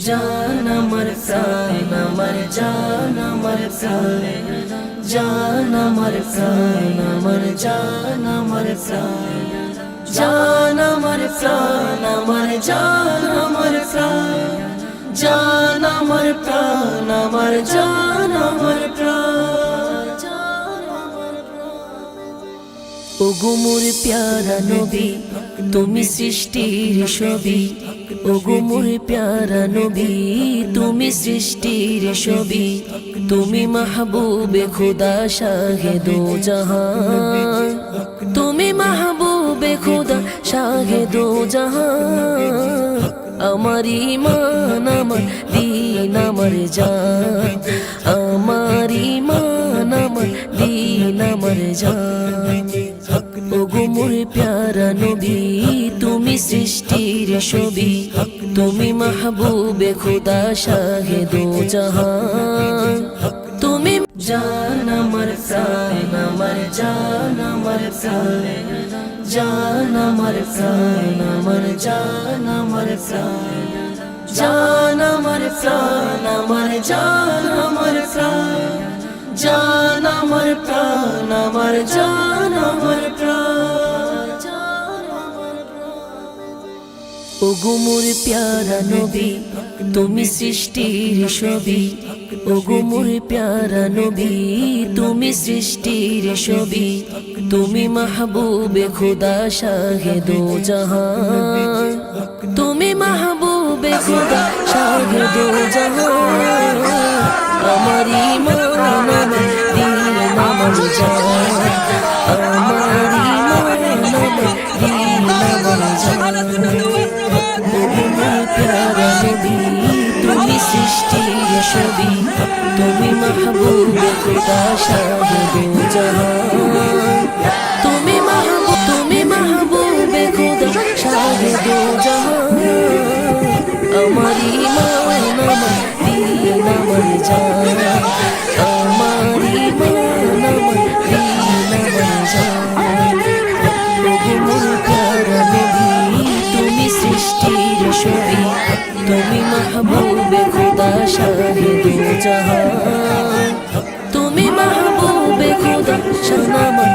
জান আমার প্রাণ আমার জান আমার প্রাণ জান আমার প্রাণ আমার জান আমার প্রাণ জান আমার প্রাণ আমার জান আমার প্রাণ জান আমার প্রাণ আমার জান আমার প্রাণ ও গুমুর প্যারা নবী, তুমি সৃষ্টির ছবি। ও গুমুর প্যারা নবী, তুমি সৃষ্টির ছবি। তুমি মাহবুবে খুদা শাহে দো জাহান। তুমি মাহবুবে খুদা শাহে দো জাহান। আমার ইমান আমার দিন, আমার জান। আমার ইমান আমার দিন, আমার জান। ও গুমুর প্যারা নবী তুমি সৃষ্টির ছবি। তুমি মাহবুবে খুদা শাহে দো জাহান। তুমি জান আমার প্রাণ, আমার জান, আমার প্রাণ। জান আমার প্রাণ, আমার জান, আমার প্রাণ। জান আমার প্রাণ, আমার জান, আমার প্রাণ। জান আমার প্রাণ, আমার জান। ও গুমুর প্যারা নবী, তুমি সৃষ্টির ছবি। ও গুমুর প্যারা নবী, তুমি সৃষ্টির ছবি। তুমি মাহবুবে খুদা শাহে দো জাহান। তুমি মাহবুবে খুদা শাহে দো জাহান। সৃষ্টির ছবি তুমি মাহবুব খুদা শাহিদ জাহান। তুমি মাহবুব তুমি মাহবুব খুদা শাহিদ জাহান। আমার ইমান আমার দিন আমার জান আমার ইমান আমার দিন আমার জান শাহিদ জাহান তুমি মাহবুবে খুদা শানামা